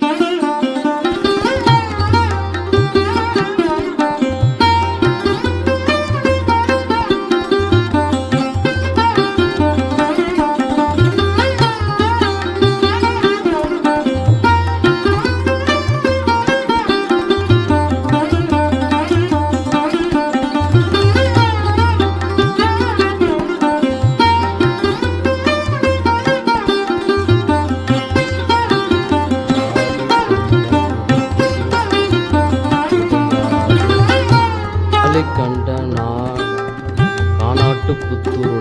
காலை காணாட்டு புத்தூருடையான்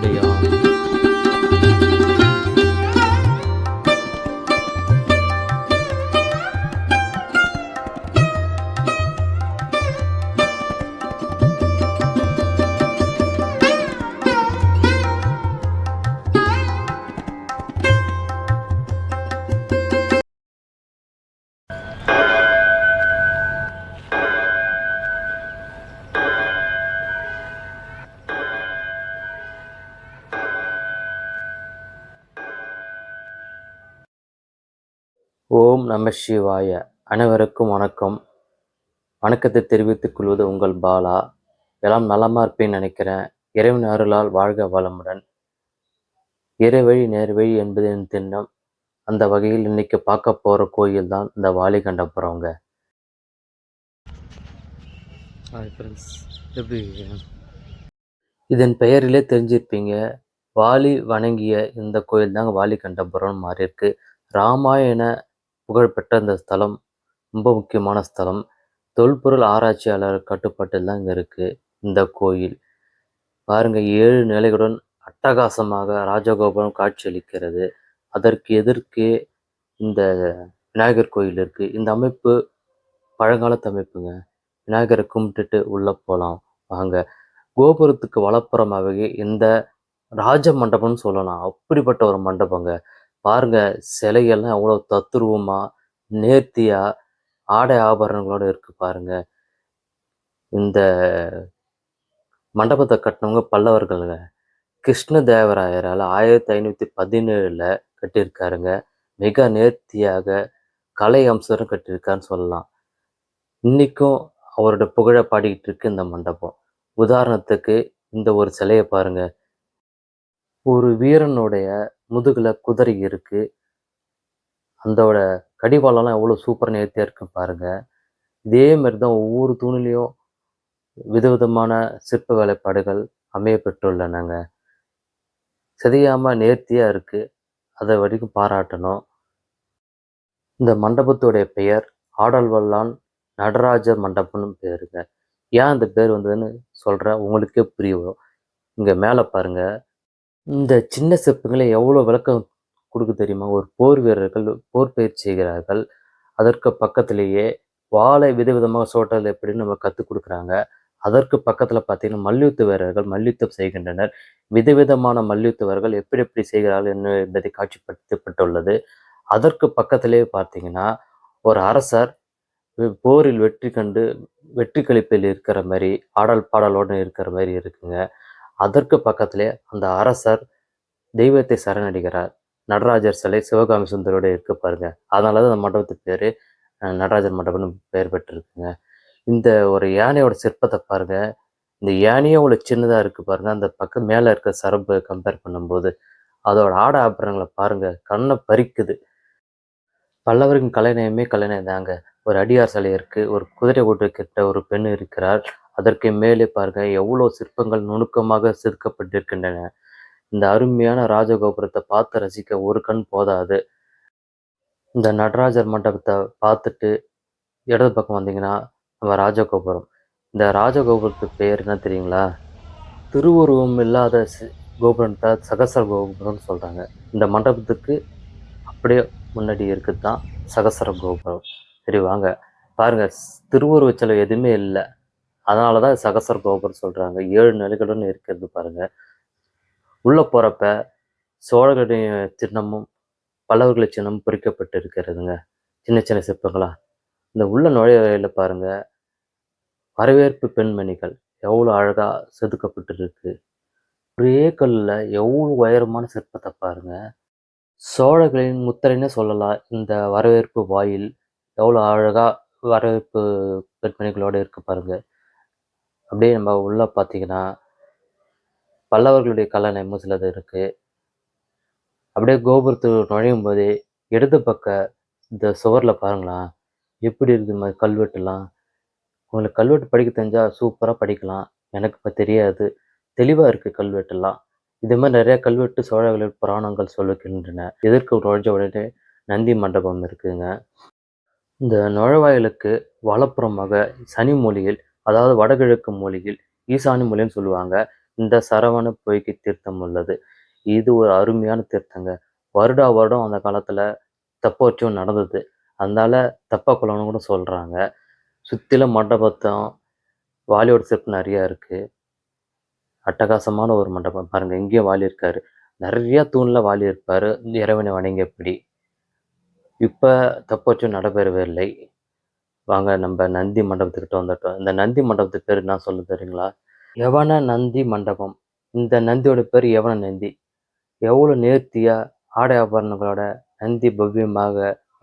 ஓம் நம சிவாய. அனைவருக்கும் வணக்கம். வணக்கத்தை தெரிவித்துக் கொள்வது உங்கள் பாலா. எல்லாம் நலமா இருப்பேன்னு நினைக்கிறேன். இறைவன் அருளால் வாழ்க வளமுடன். இறைவழி நேர்வழி என்பது என் திண்ணம். அந்த வகையில் இன்னைக்கு பார்க்க போற கோயில் தான் இந்த வாலிகண்டபுரங்க எப்படி இதன் பெயரிலே தெரிஞ்சிருப்பீங்க. வாலி வணங்கிய இந்த கோயில் தாங்க வாலிகண்டபுரம் மாறி இருக்கு ராமாயண புகழ்பெற்ற இந்த ஸ்தலம் ரொம்ப முக்கியமான ஸ்தலம். தொல்பொருள் ஆராய்ச்சியாளர் கட்டுப்பாட்டில் தான் இங்கே இருக்குது இந்த கோயில். பாருங்கள் ஏழு நிலைகளுடன் அட்டகாசமாக ராஜகோபுரம் காட்சியளிக்கிறது. அதற்கு எதிர்க்கே இந்த விநாயகர் கோயில் இருக்குது இந்த அமைப்பு பழங்காலத்து அமைப்புங்க. விநாயகரை கும்பிட்டுட்டு உள்ளே போகலாம் வாங்க. கோபுரத்துக்கு வளப்புறமாகவே இந்த ராஜ மண்டபம்னு சொல்லலாம். அப்படிப்பட்ட ஒரு மண்டபங்க. பாருங்க சிலைகள்லாம் எவ்வளோ தத்துருவமா நேர்த்தியா ஆடை ஆபரணங்களோட இருக்கு பாருங்க. இந்த மண்டபத்தை கட்டினவங்க பல்லவர்களுங்க. கிருஷ்ணதேவராயரால் ஆயிரத்தி ஐநூற்றி பதினேழில் கட்டியிருக்காருங்க. மிக நேர்த்தியாக கலை அம்சரும் கட்டியிருக்காருன்னு சொல்லலாம். இன்றைக்கும் அவரோட புகழை பாடிக்கிட்டு இருக்கு இந்த மண்டபம். உதாரணத்துக்கு இந்த ஒரு சிலையை பாருங்க. ஒரு வீரனுடைய முதுகில் குதிரை இருக்குது அதோட கடிவாளெல்லாம் எவ்வளோ சூப்பராக நேர்த்தியாக இருக்கும் பாருங்கள் இதே மாதிரி தான் ஒவ்வொரு தூணிலையும் விதவிதமான சிற்ப வேலைப்பாடுகள் அமைய பெற்றுள்ளனங்க. சிதையாமல் நேர்த்தியாக இருக்குது அதை வரைக்கும் பாராட்டணும். இந்த மண்டபத்துடைய பெயர் ஆடல்வல்லான் நடராஜ மண்டபம்னு பேருங்க. ஏன் அந்த பேர் வந்ததுன்னு சொல்கிறேன் உங்களுக்கே புரியும் இங்கே மேலே பாருங்கள் இந்த சின்ன சிற்பங்களை எவ்வளோ விளக்கம் கொடுக்க தெரியுமா? ஒரு போர் வீரர்கள் போர் பயிற்சி செய்கிறார்கள். அதற்கு பக்கத்திலேயே வாழை விதவிதமாக சோட்டல் எப்படின்னு நம்ம கற்றுக் கொடுக்குறாங்க. அதற்கு பக்கத்தில் பார்த்தீங்கன்னா மல்யுத்த வீரர்கள் மல்யுத்தம் செய்கின்றனர். விதவிதமான மல்யுத்தவர்கள் எப்படி எப்படி செய்கிறார்கள் என்ன என்பதை காட்சிப்படுத்தப்பட்டுள்ளது. அதற்கு பக்கத்திலே பார்த்தீங்கன்னா ஒரு அரசர் போரில் வெற்றி கண்டு வெற்றி கழிப்பில் இருக்கிற மாதிரி ஆடல் பாடலோடு இருக்கிற மாதிரி இருக்குங்க. அதற்கு பக்கத்திலே அந்த அரசர் தெய்வத்தை சரணடைகிறார். நடராஜர் சிலை சிவகாமி சுந்தரோட இருக்கு பாருங்க. அதனால தான் அந்த மண்டபத்துக்கு பேர் நடராஜர் மண்டபம்னு பெயர் பெற்றிருக்குங்க. இந்த ஒரு யானையோட சிற்பத்தை பாருங்க. இந்த யானையே அவ்வளோ சின்னதாக இருக்கு பாருங்க. அந்த பக்கம் மேலே இருக்க சரப்பு கம்பேர் பண்ணும்போது அதோட ஆட ஆபரணங்களை பாருங்க. கண்ணை பறிக்குது. பல்லவரின் கலைநயமே கலைநயம் தாங்க ஒரு அடியார் சிலை இருக்கு. ஒரு குதிரை ஓட்டு கிட்ட ஒரு பெண் இருக்கிறார் அதற்கு மேலே பாருங்க எவ்வளோ சிற்பங்கள் நுணுக்கமாக செதுக்கப்பட்டிருக்கின்றன இந்த அருமையான ராஜகோபுரத்தை பார்த்து ரசிக்க ஒரு கண் போதாது. இந்த நடராஜர் மண்டபத்தை பார்த்துட்டு இடது பக்கம் வந்தீங்கன்னா நம்ம ராஜகோபுரம். இந்த ராஜகோபுரத்து பேர் என்ன தெரியுங்களா? திருவுருவம் இல்லாத சி- கோபுரத்தை சகசர கோபுரம்னு சொல்கிறாங்க இந்த மண்டபத்துக்கு அப்படியே முன்னாடி இருக்குது தான் சகசர கோபுரம். சரி வாங்க. பாருங்கள் எதுவுமே இல்லை. அதனால தான் சகசர கோபுரம் சொல்கிறாங்க ஏழு நிலைகளுடன் இருக்கிறது பாருங்கள் உள்ளே போகிறப்ப சோழர்களுடைய சின்னமும் பல்லவர்கள் சின்னமும் பொறிக்கப்பட்டு இருக்கிறதுங்க. சின்ன சின்ன சிற்பங்களா? இந்த உள்ள நுழைவாயில பாருங்கள் வரவேற்பு பெண்மணிகள் எவ்வளோ அழகா செதுக்கப்பட்டிருக்கு. ஒரே கல்லில் எவ்வளோ உயரமான சிற்பத்தை பாருங்கள் சோழர்களின் முத்திரைன்னு சொல்லலாம் இந்த வரவேற்பு வாயில் எவ்வளோ அழகாக வரவேற்பு பெண்மணிகளோடு இருக்கு பாருங்கள் அப்படியே நம்ம உள்ளே பார்த்தீங்கன்னா பல்லவர்களுடைய கல்லணைமும் சிலது இருக்குது அப்படியே கோபுரத்துக்கு நுழையும் போதே இடது பக்க இந்த சுவரில் பாருங்களேன். எப்படி இருக்குது மாதிரி கல்வெட்டுலாம். உங்களுக்கு கல்வெட்டு படிக்க தெரிஞ்சால் சூப்பராக படிக்கலாம். எனக்கு இப்போ தெரியாது. தெளிவாக இருக்குது கல்வெட்டுலாம் இது மாதிரி நிறைய கல்வெட்டு சோழர்கள் புராணங்கள் சொல்லுகின்றன எதிர்க்க நுழைஞ்ச உடனே நந்தி மண்டபம் இருக்குதுங்க இந்த நுழைவாயிலுக்கு வலப்புறமாக சனி மொழியில் அதாவது வடகிழக்கு மொழியில் ஈசானி மொழின்னு சொல்லுவாங்க. இந்த சரவண பொய்க்கு தீர்த்தம் உள்ளது. இது ஒரு அருமையான தீர்த்தங்க. வருடா வருடம் அந்த காலத்தில் தப்போச்சும் நடந்தது. அதனால தப்ப குளம்னு கூட சொல்கிறாங்க சுற்றிலும் மண்டபத்தம் வாலியோட சிற்பம் நிறைய இருக்கு. அட்டகாசமான ஒரு மண்டபம். பாருங்க இங்கேயும் வாலி இருக்காரு நிறைய தூண்ல வாலி இருப்பாரு இறைவனை வணங்கியபடி. இப்ப தெப்போற்சவம் நடைபெறவே இல்லை. வாங்க நம்ம நந்தி மண்டபத்துக்கிட்ட வந்துட்டோம். இந்த நந்தி மண்டபத்துக்கு பேர் என்ன சொல்ல தெரியுங்களா? யவன நந்தி மண்டபம். இந்த நந்தியோட பேர் யவன நந்தி. எவ்வளோ நேர்த்தியா ஆடை ஆபரணங்களோட நந்தி பவ்யமாக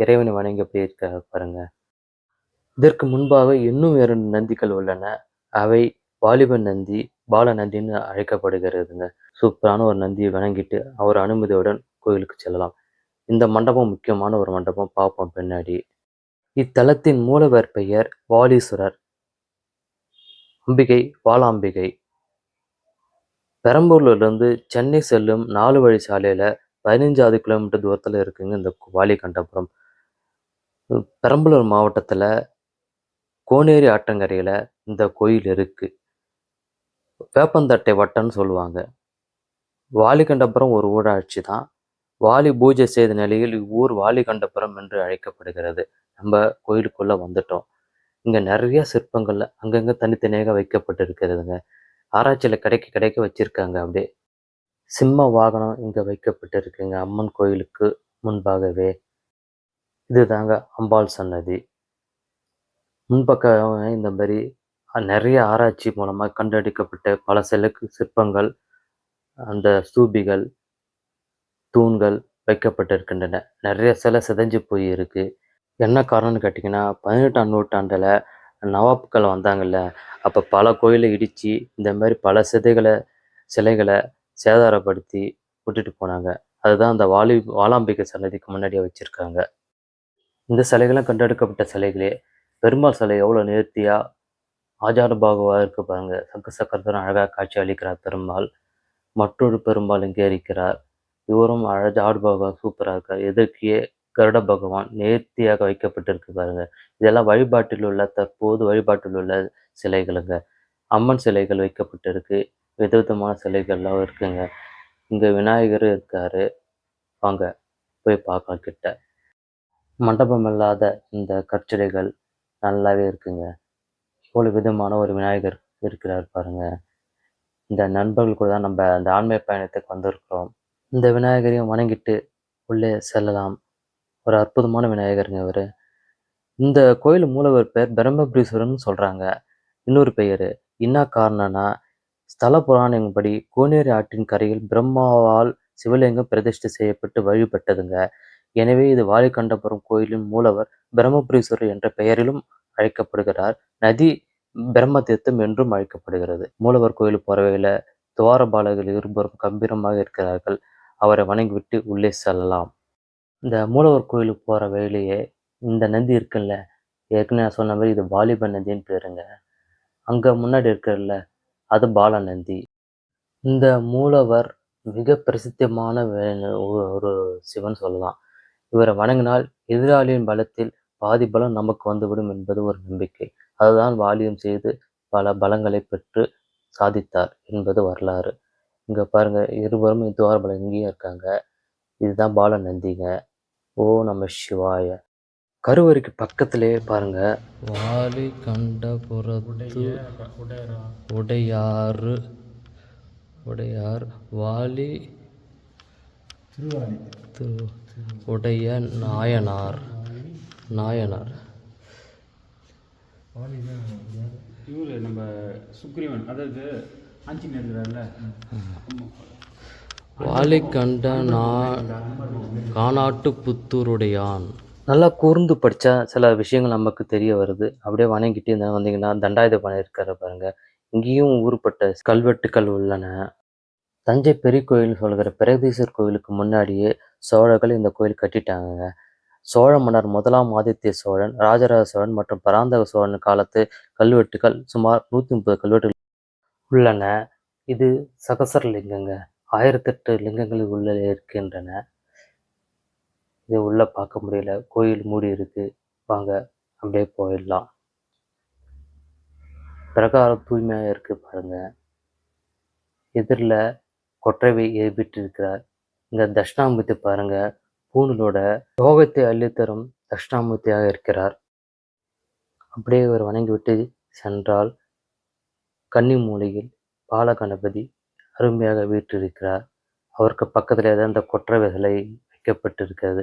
இறைவனை வணங்கி போயிருக்காங்க பாருங்க. இதற்கு முன்பாக இன்னும் இரண்டு நந்திகள் உள்ளன. அவை வாலிபன் நந்தி பால நந்தின்னு அழைக்கப்படுகிறதுங்க. சூப்பரான ஒரு நந்தியை வணங்கிட்டு அவர் அனுமதியுடன் கோயிலுக்கு செல்லலாம். இந்த மண்டபம் முக்கியமான ஒரு மண்டபம். பார்ப்போம் பின்னாடி. இத்தலத்தின் மூலவர் பெயர் வாலீஸ்வரர் அம்பிகை வாலாம்பிகை. பெரம்பூர்லேருந்து சென்னை செல்லும் நாலு வழி சாலையில் பதினஞ்சாவது கிலோமீட்டர் தூரத்தில் இருக்குங்க இந்த வாலிகண்டபுரம். பெரம்பலூர் மாவட்டத்தில் கோனேரி ஆட்டங்கரையில் இந்த கோயில் இருக்குது வேப்பந்தட்டை வட்டம்னு சொல்லுவாங்க. வாலிகண்டபுரம் ஒரு ஊராட்சி தான். வாலி பூஜை செய்த நிலையில் இவ்வூர் வாலிகண்டபுரம் என்று அழைக்கப்படுகிறது. நம்ம கோயிலுக்குள்ளே வந்துட்டோம். இங்கே நிறைய சிற்பங்கள் அங்கங்கே தனித்தனியாக வைக்கப்பட்டு இருக்கிறதுங்க ஆராய்ச்சியில் கிடைக்க கிடைக்க வச்சிருக்காங்க அப்படியே. சிம்ம வாகனம் இங்கே வைக்கப்பட்டு இருக்குங்க அம்மன் கோயிலுக்கு முன்பாகவே. இதுதாங்க அம்பாள் சன்னதி. முன்பக்கம் இந்த மாதிரி நிறைய ஆராய்ச்சி மூலமாக கண்டெடுக்கப்பட்ட பல சிலக்கு சிற்பங்கள் அந்த ஸ்தூபிகள் தூண்கள் வைக்கப்பட்டிருக்கின்றன. நிறைய சிலை சிதைஞ்சு போயிருக்கு. என்ன காரணம்னு கேட்டிங்கன்னா பதினெட்டாம் நூற்றாண்டில் நவாப்கள் வந்தாங்கல்ல. அப்போ பல கோயிலை இடித்து இந்த மாதிரி பல சிதைகளை சிலைகளை சேதாரப்படுத்தி விட்டுட்டு போனாங்க. அதுதான் அந்த வாலி வாலாம்பிகை சன்னதிக்கு முன்னாடியே வச்சுருக்காங்க. இந்த சிலைகளும் கண்டெடுக்கப்பட்ட சிலைகளே பெருமாள் சிலை எவ்வளோ நேர்த்தியாக ஆஜார பாகுவாக இருக்கு பாருங்க. சக்க சக்கரத்துடன் அழகாக காட்சி அளிக்கிறார் பெருமாள். மற்றொரு பெரும்பாலும் இங்கே இருக்கிறார். இவரும் அழகாக ஆடுபாக சூப்பராக இருக்கார். எதற்கே கருட பகவான் நேர்த்தியாக வைக்கப்பட்டிருக்கு பாருங்க. இதெல்லாம் வழிபாட்டில் உள்ள தற்போது வழிபாட்டில் உள்ள சிலைகளுங்க. அம்மன் சிலைகள் வைக்கப்பட்டிருக்கு. விதவிதமான சிலைகள்லாம் இருக்குங்க. இங்கே விநாயகர் இருக்காரு. வாங்க போய் பார்க்கலாம் கிட்ட. மண்டபம் இல்லாத இந்த கற்சிலைகள் நல்லாவே இருக்குங்க. இவ்வளோ விதமான ஒரு விநாயகர் இருக்கிறார் பாருங்க. இந்த நண்பர்கள் கூட தான் நம்ம அந்த ஆன்மீக பயணத்துக்கு வந்திருக்கிறோம். இந்த விநாயகரையும் வணங்கிட்டு உள்ளே செல்லலாம். ஒரு அற்புதமான விநாயகருங்க இவர் இந்த கோயில் மூலவர் பேர் பிரம்மபுரீஸ்வரர்னு சொல்கிறாங்க இன்னொரு பெயர் என்ன காரணம்னா ஸ்தல புராணப்படி கோனேரி ஆற்றின் கரையில் பிரம்மாவால் சிவலிங்கம் பிரதிஷ்டை செய்யப்பட்டு வழிபட்டதுங்க. எனவே இது வாலிகண்டபுரம் கோயிலின் மூலவர் பிரம்மபுரீஸ்வரர் என்ற பெயரிலும் அழைக்கப்படுகிறார். நதி பிரம்ம தீர்த்தம் என்றும் அழைக்கப்படுகிறது. மூலவர் கோயில் போறவையில் வழியில துவாரபாலகர்கள் இருபுறம் கம்பீரமாக இருக்கிறார்கள். அவரை வணங்கிவிட்டு உள்ளே செல்லலாம். இந்த மூலவர் கோயிலுக்கு போகிற வழியிலேயே இந்த நந்தி இருக்குல்ல ஏற்கனவே நான் சொன்ன மாதிரி இது வாலிப நந்தின்னு பேருங்க. அங்கே முன்னாடி இருக்கிறல்ல அது பால நந்தி. இந்த மூலவர் மிக பிரசித்தமான ஒரு சிவன் சொல்லலாம். இவரை வணங்கினால் எதிராளியின் பலத்தில் பாதி பலம் நமக்கு வந்துவிடும் என்பது ஒரு நம்பிக்கை. அதுதான் வாலியம் செய்து பல பலங்களை பெற்று சாதித்தார் என்பது வரலாறு. இங்கே பாருங்கள் இருவரும் துவாரபலம் இங்கேயும் இருக்காங்க. இதுதான் பால நந்திங்க. ஓ நம சிவாய. கருவறைக்கு பக்கத்திலே பாருங்க. வாலி கண்டபுரத்து உடையாறு உடையார் வாலி திரு உடைய நாயனார் நாயனார். இவர் நம்ம சுக்ரீவன் அதாவது ஆஞ்சநேயர் வாழைக்கண்ட நான் நா காணாட்டு புத்தூருடையான். நல்லா கூர்ந்து படித்தா சில விஷயங்கள் நமக்கு தெரிய வருது. அப்படியே வணங்கிட்டு இருந்தா வந்தீங்கன்னா தண்டாயுத இருக்காரு பாருங்க. இங்கேயும் ஊர்பட்ட கல்வெட்டுக்கள் உள்ளன. தஞ்சை பெரிய கோயில் சொல்கிற பிரகதீஸ்வர் கோயிலுக்கு முன்னாடியே சோழர்கள் இந்த கோயில் கட்டிட்டாங்க சோழ மன்னர் முதலாம் ஆதித்ய சோழன் ராஜராஜ சோழன் மற்றும் பராந்தக சோழன் காலத்து கல்வெட்டுகள் சுமார் நூற்றி முப்பது கல்வெட்டுகள் உள்ளன. இது சகசர லிங்கங்க ஆயிரத்தெட்டு லிங்கங்கள் உள்ளே இருக்கின்றன. இது உள்ள பார்க்க முடியல. கோயில் மூடி இருக்கு. வாங்க அப்படியே போயிடலாம். பிரகாரம் தூய்மையாக இருக்கு பாருங்க. எதிரில் கொற்றவை ஏற்பட்டிருக்கிறார் இருக்கிறார் இங்க தட்சிணாமூர்த்தி பாருங்க. பூணூலோட யோகத்தை அள்ளித்தரும் தட்சிணாமூர்த்தியாக இருக்கிறார். அப்படியே இவர் வணங்கிவிட்டு சென்றால் கன்னி மூலையில் பாலகணபதி அருமையாக வீற்றிருக்கிறார். அவருக்கு பக்கத்தில் தான் அந்த கொற்றவை சிலை வைக்கப்பட்டிருக்கிறது.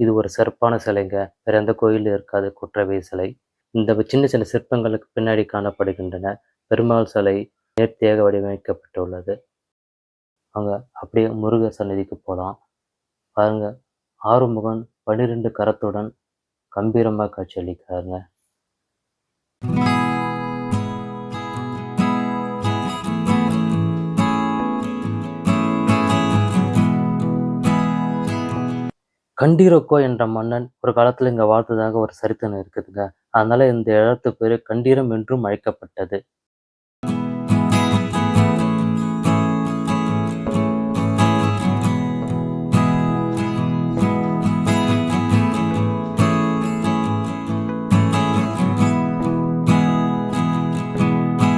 இது ஒரு சிறப்பான சிலைங்க. வேற எந்த கோயிலும் இருக்காது கொற்றவை சிலை. இந்த சின்ன சின்ன சிற்பங்களுக்கு பின்னாடி காணப்படுகின்றன. பெருமாள் சிலை நேர்த்தியாக வடிவமைக்கப்பட்டுள்ளது. அங்க அப்படியே முருக சந்நிதிக்கு போகலாம் பாருங்க ஆறுமுகன் பன்னிரெண்டு கரத்துடன் கம்பீரமாக காட்சியளிக்கிறாருங்க கண்டீரக்கோ என்ற மன்னன் ஒரு காலத்தில் இங்கே வாழ்ந்ததாக ஒரு சரித்திரம் இருக்குதுங்க. அதனால இந்த இடத்து பேர் கண்டீரம் என்றும் அழைக்கப்பட்டது.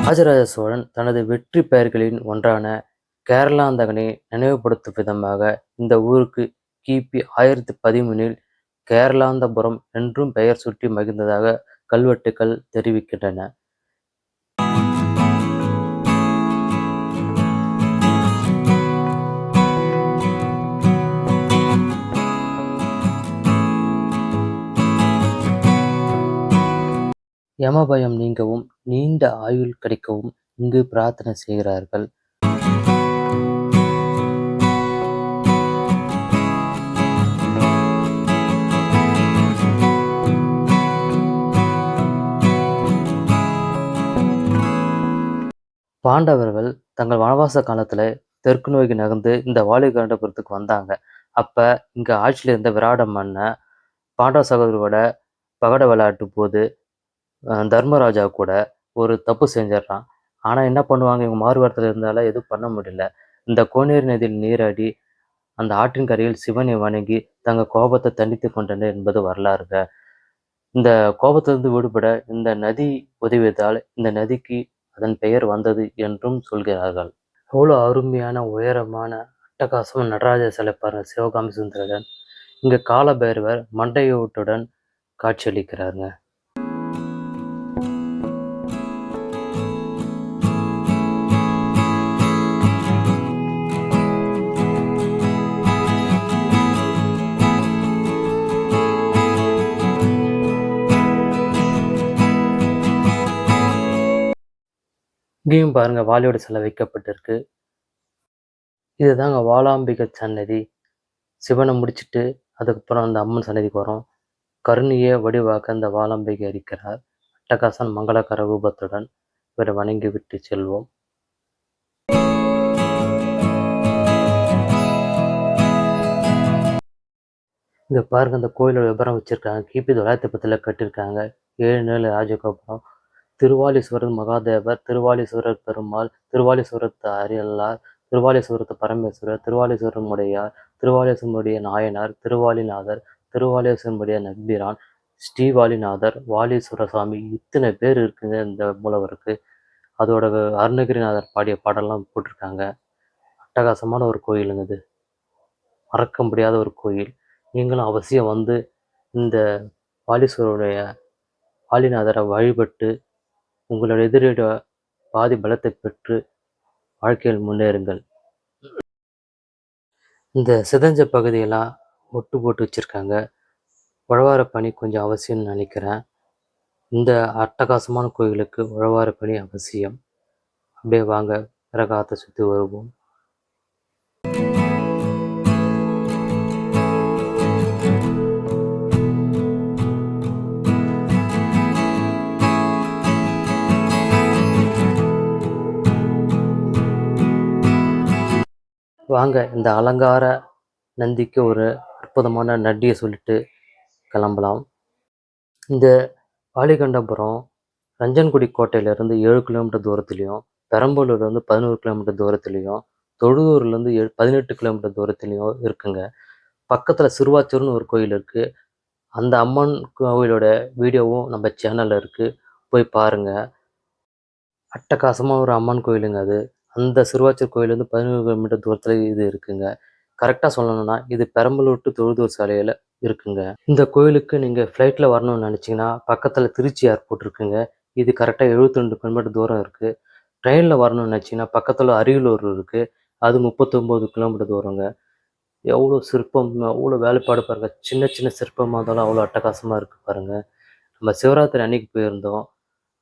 ராஜராஜ சோழன் தனது வெற்றி பெயர்களின் ஒன்றான கேரளாந்தகனை நினைவுபடுத்தும் விதமாக இந்த ஊருக்கு கிபி ஆயிரத்தி பதிமூனில் கேரளாந்தபுரம் என்றும் பெயர் சுட்டி மகிழ்ந்ததாக கல்வெட்டுக்கள் தெரிவிக்கின்றன. யமபயம் நீங்கவும் நீண்ட ஆயுள் கிடைக்கவும் இங்கு பிரார்த்தனை செய்கிறார்கள். பாண்டவர்கள் தங்கள் வனவாச காலத்துல தெற்கு நோக்கி நகர்ந்து இந்த வாலிகண்டபுரத்துக்கு வந்தாங்க. அப்ப இங்க ஆட்சியில இருந்த விராட மன்னன் பாண்டவ சகோதரோட பகட விளையாட்டு போது தர்மராஜா கூட ஒரு தப்பு செஞ்சிடறான். ஆனா என்ன பண்ணுவாங்க? இவங்க மாறுவாரத்துல இருந்தால எதுவும் பண்ண முடியல. இந்த கோனேர் நதியில் நீராடி அந்த ஆற்றின் கரையில் சிவனை வணங்கி தங்க கோபத்தை தண்டித்து கொண்டனர் என்பது வரலாறுங்க. இந்த கோபத்திலிருந்து விடுபட இந்த நதி உதவியதால் இந்த நதிக்கு அதன் பெயர் வந்தது என்றும் சொல்கிறார்கள். அவ்வளோ அருமையான உயரமான அட்டகாசம் நடராஜ சிலை பாருங்கள் சிவகாமி சுந்தரன் இங்கே காலபைரவர் மண்டையோட்டுடன் காட்சியளிக்கிறாருங்க. இங்கேயும் பாருங்க வாலியோட சிலை வைக்கப்பட்டிருக்கு. இதுதாங்க வாலாம்பிக சன்னதி சிவனை முடிச்சிட்டு அதுக்கப்புறம் அந்த அம்மன் சன்னதிக்கு வரும். கருணிய வடிவாக அந்த வாலாம்பிகை இருக்கிறார் அட்டகாசன் மங்களகர ரூபத்துடன் இவரை வணங்கி விட்டு செல்வோம். இங்கே பாருங்க அந்த கோயிலோட விவரம் வச்சிருக்காங்க. கிபி தொள்ளாயிரத்தி பத்துல கட்டியிருக்காங்க ஏழு நேழு ராஜகோபுரம். திருவாலீஸ்வரர் மகாதேவர் திருவாலீஸ்வரர் பெருமாள் திருவாலீஸ்வரத்து அரியல்லார் திருவாலீஸ்வரத்து பரமேஸ்வரர் திருவாலீஸ்வரமுடையார் திருவாலீஸ்வரமுடைய நாயனார் திருவாலிநாதர் திருவாலீஸ்வரமுடைய நம்பிரான் ஸ்ரீவாலிநாதர் வாலீஸ்வர சுவாமி இத்தனை பேர் இருக்குங்க இந்த மூலவருக்கு. அதோட அருணகிரிநாதர் பாடிய பாடல்லாம் போட்டிருக்காங்க. அட்டகாசமான ஒரு கோயிலுங்க இது. மறக்க முடியாத ஒரு கோயில். நீங்களும் அவசியம் வந்து இந்த வாலீஸ்வரருடைய வாலிநாதரை வழிபட்டு உங்களோட எதிரியோட பாதி பலத்தை பெற்று வாழ்க்கையில் முன்னேறுங்கள். இந்த சிதஞ்ச பகுதியெல்லாம் ஒட்டு போட்டு வச்சுருக்காங்க. உழவார பணி கொஞ்சம் அவசியம்னு நினைக்கிறேன். இந்த அட்டகாசமான கோயிலுக்கு உழவார பணி அவசியம். அப்படியே வாங்க பிரகாரத்தை சுற்றி வருவோம். வாங்க. இந்த அலங்கார நந்திக்கு ஒரு அற்புதமான நன்றியை சொல்லிட்டு கிளம்பலாம். இந்த வாலிகண்டபுரம் ரஞ்சன்குடி கோட்டையிலேருந்து ஏழு கிலோமீட்டர் தூரத்துலையும் பெரம்பலூர்லேருந்து பதினோரு கிலோமீட்டர் தூரத்துலேயும் தொழுதூர்லேருந்து ஏ பதினெட்டு கிலோமீட்டர் தூரத்துலையும் இருக்குங்க. பக்கத்தில் சிறுவாச்சூர்னு ஒரு கோயில் இருக்குது அந்த அம்மன் கோவிலோட வீடியோவும் நம்ம சேனலில் இருக்குது போய் பாருங்கள் அட்டகாசமாக ஒரு அம்மன் கோயிலுங்க அது. அந்த சிறுவாச்சூர் கோயிலேருந்து பதினேழு கிலோமீட்டர் தூரத்தில் இது இருக்குங்க. கரெக்டாக சொல்லணும்னா இது பெரம்பலூர் டு தொழுதூர் சாலையில் இருக்குங்க. இந்த கோயிலுக்கு நீங்கள் ஃப்ளைட்டில் வரணும்னு நினச்சிங்கன்னா பக்கத்தில் திருச்சி ஏர்போர்ட் இருக்குங்க. இது கரெக்டாக 72 கிலோமீட்டர் தூரம் இருக்குது ட்ரெயினில் வரணும்னு நினச்சிங்கன்னா பக்கத்தில் அரியலூர் இருக்குது அது முப்பத்தொம்போது கிலோமீட்டர் தூரங்க. எவ்வளோ சிற்பம் எவ்வளோ வேலைப்பாடு பாருங்கள் சின்ன சின்ன சிற்பமாக இருந்தாலும் அவ்வளோ அட்டகாசமாக இருக்குது பாருங்கள் நம்ம சிவராத்திரி அன்னைக்கு போயிருந்தோம்.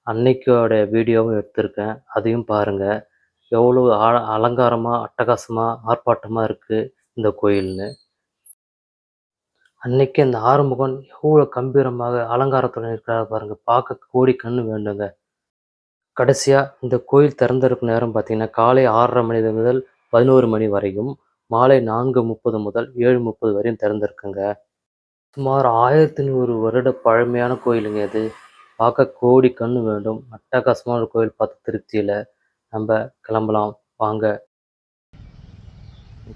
அன்னைக்கோட வீடியோவும் எடுத்திருக்கேன். அதையும் பாருங்கள் எவ்வளோ அ அலங்காரமாக அட்டகாசமாக ஆர்ப்பாட்டமாக இருக்குது இந்த கோயில்னு. அன்னைக்கு அந்த ஆறுமுகன் எவ்வளோ கம்பீரமாக அலங்காரத்துடன் இருக்கிறார் பாருங்க. பார்க்க கோடி கண்ணு வேண்டுங்க. கடைசியாக இந்த கோயில் திறந்திருக்கும் நேரம் பார்த்தீங்கன்னா காலை ஆறரை மணி முதல் பதினோரு மணி வரையும் மாலை நான்கு முப்பது முதல் ஏழு முப்பது வரையும் திறந்திருக்குங்க. சுமார் ஆயிரத்தி நூறு வருட பழமையான கோயிலுங்க இது. பார்க்க கோடி கண்ணு வேண்டும். அட்டகாசமான ஒரு கோயில் பார்த்து திருப்தியில் நம்ம கிளம்பலாம். வாங்க.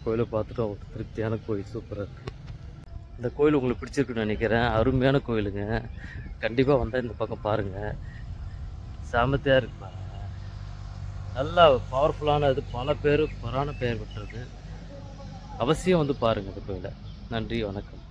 கோயிலை பார்த்துட்டு அவ்வளோ திருப்தியான கோயில் சூப்பராக இருக்குது இந்த கோயில் உங்களுக்கு பிடிச்சிருக்குன்னு நினைக்கிறேன். அருமையான கோயிலுங்க. கண்டிப்பாக வந்தால் இந்த பக்கம் பாருங்கள் சாமத்தியாக இருக்கு பாருங்க. நல்லா பவர்ஃபுல்லான இது பல பேர் பரான பெயர் பெற்றது. அவசியம் வந்து பாருங்கள் இந்த கோயிலை. நன்றி வணக்கம்.